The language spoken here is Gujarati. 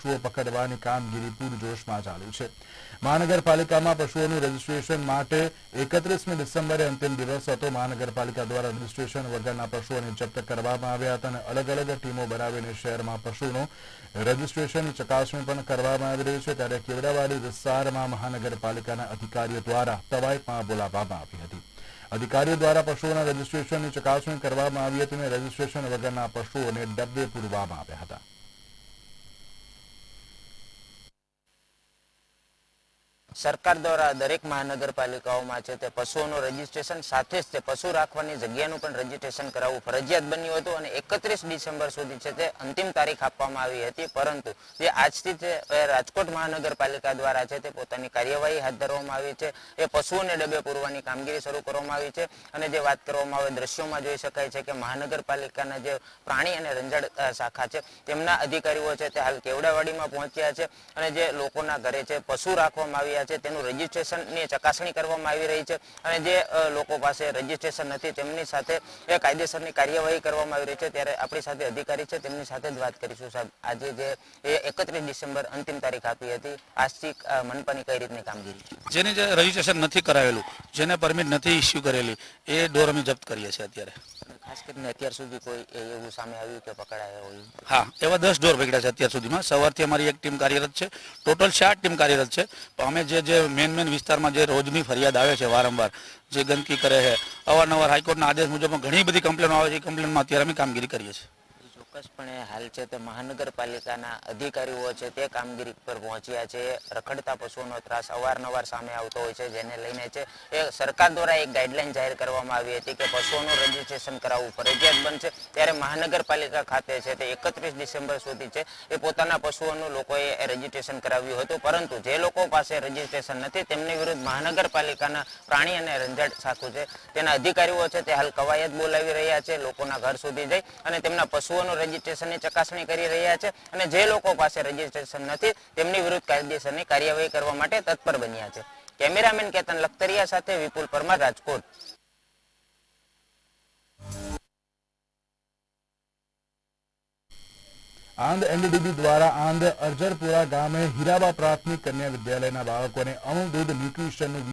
પશુઓ પકડવાની કામગીરી પૂરજોશમાં ચાલુ છે. મહાનગરપાલિકામાં પશુઓનું રજીસ્ટ્રેશન માટે એકત્રીસમી ડિસેમ્બરે અંતિમ દિવસ હતો. મહાનગરપાલિકા દ્વારા રજીસ્ટ્રેશન વગરના પશુઓને જપ્ત કરવામાં આવ્યા હતા અને અલગ અલગ ટીમો બનાવીને શહેરમાં પશુનું રજીસ્ટ્રેશન, ચકાસણી પણ કરવામાં આવી રહી છે. ત્યારે કેવડાવાડી વિસ્તારમાં મહાનગરપાલિકાના અધિકારીઓ દ્વારા તવાઈમાં બોલાવવામાં આવી હતી. અધિકારીઓ દ્વારા પશુઓના રજીસ્ટ્રેશનની ચકાસણી કરવામાં આવી હતી અને રજીસ્ટ્રેશન વગરના પશુઓને ડબ્બે પૂરવામાં આવ્યા હતા. સરકાર દ્વારા દરેક મહાનગરપાલિકાઓમાં છે તે પશુઓનું રજીસ્ટ્રેશન સાથે જ તે પશુ રાખવાની જગ્યાનું પણ રજીસ્ટ્રેશન કરાવવું ફરજિયાત બન્યું હતું અને એકત્રીસ ડિસેમ્બર સુધી છે તે અંતિમ તારીખ આપવામાં આવી હતી. પરંતુ જે આજથી તે રાજકોટ મહાનગરપાલિકા દ્વારા છે તે પોતાની કાર્યવાહી હાથ ધરવામાં આવી છે. એ પશુઓને ડબે પૂરવાની કામગીરી શરૂ કરવામાં આવી છે. અને જે વાત કરવામાં આવે દ્રશ્યોમાં જોઈ શકાય છે કે મહાનગરપાલિકાના જે પ્રાણી અને રંજડ શાખા છે તેમના અધિકારીઓ છે તે હાલ કેવડાવાડીમાં પહોંચ્યા છે. અને જે લોકોના ઘરે છે, પશુ રાખવામાં આવ્યા છે, તેનું રજીસ્ટ્રેશનની ચકાસણી કરવામાં આવી રહી છે અને જે લોકો પાસે રજીસ્ટ્રેશન નથી, તેમની સાથે કાયદેસરની કાર્યવાહી કરવામાં આવી રહી છે. ત્યારે આપણી સાથે અધિકારી છે, તેમની સાથે જ વાત કરીશું, સાહેબ. આજે જે એકત્રીસ ડિસેમ્બર અંતિમ તારીખ આપી હતી, આજથી મનપાની કઈ રીતની કામગીરી જેની જે રજીસ્ટ્રેશન નથી કરાવેલું જેને પરમિટ નથી ઇસ્યુ કરેલી, એ ડોર અમે જપ્ત કરીએ છીએ અત્યારે. અત્યાર સુધી કોઈ એવું સામે આવ્યું કે પકડાયા હા, એવા દસ ડોર પકડ્યા છે અત્યાર સુધીમાં. સવારથી અમારી એક ટીમ કાર્યરત છે. ટોટલ ચાર ટીમ કાર્યરત છે. અમે જે જે મેન મેન વિસ્તારમાં જે રોજની ફરિયાદ આવે છે વારંવાર, જે ગંદકી કરે છે, અવારનવાર હાઈકોર્ટના આદેશ મુજબ ઘણી બધી કમ્પ્લેનો આવે એ કમ્પ્લેનમાં અત્યારે અમે કામગીરી કરીએ છીએ. ચોક્કસપણે હાલ છે તે મહાનગરપાલિકાના અધિકારીઓ છે તે કામગીરી પર પહોંચ્યા છે. રખડતા પશુઓનો ત્રાસ અવારનવાર સામે આવતો હોય છે, જેને લઈને છે એ સરકાર દ્વારા એક ગાઈડલાઈન જાહેર કરવામાં આવી હતી કે પશુઓનું રજીસ્ટ્રેશન કરાવવું ફરજિયાત બનશે. ત્યારે મહાનગરપાલિકા ખાતે છે તે એકત્રીસ ડિસેમ્બર સુધી છે એ પોતાના પશુઓનું લોકોએ રજીસ્ટ્રેશન કરાવ્યું હતું. પરંતુ જે લોકો પાસે રજીસ્ટ્રેશન નથી, તેમની વિરુદ્ધ મહાનગરપાલિકાના પ્રાણી અને રંજાડ શાખું છે. તેના અધિકારીઓ છે તે હાલ કવાયત બોલાવી રહ્યા છે, લોકોના ઘર સુધી જઈ અને તેમના પશુઓનું રજીસ્ટ્રેશનની ચકાસણી કરી રહ્યા છે અને જે લોકો પાસે રજીસ્ટ્રેશન નથી, તેમની વિરુદ્ધ કાયદેસરની કાર્યવાહી કરવા માટે તત્પર બન્યા છે. કેમેરામેન કેતન લખતરિયા સાથે વિપુલ પરમાર, રાજકોટ. આંધ એનડીડીબી દ્વારા આંધ અરજરપુરા ગામે હીરાબા પ્રાથમિક કન્યા વિદ્યાલયના બાળકોને અણુ દૂધ ન્યુટ્રિશનનું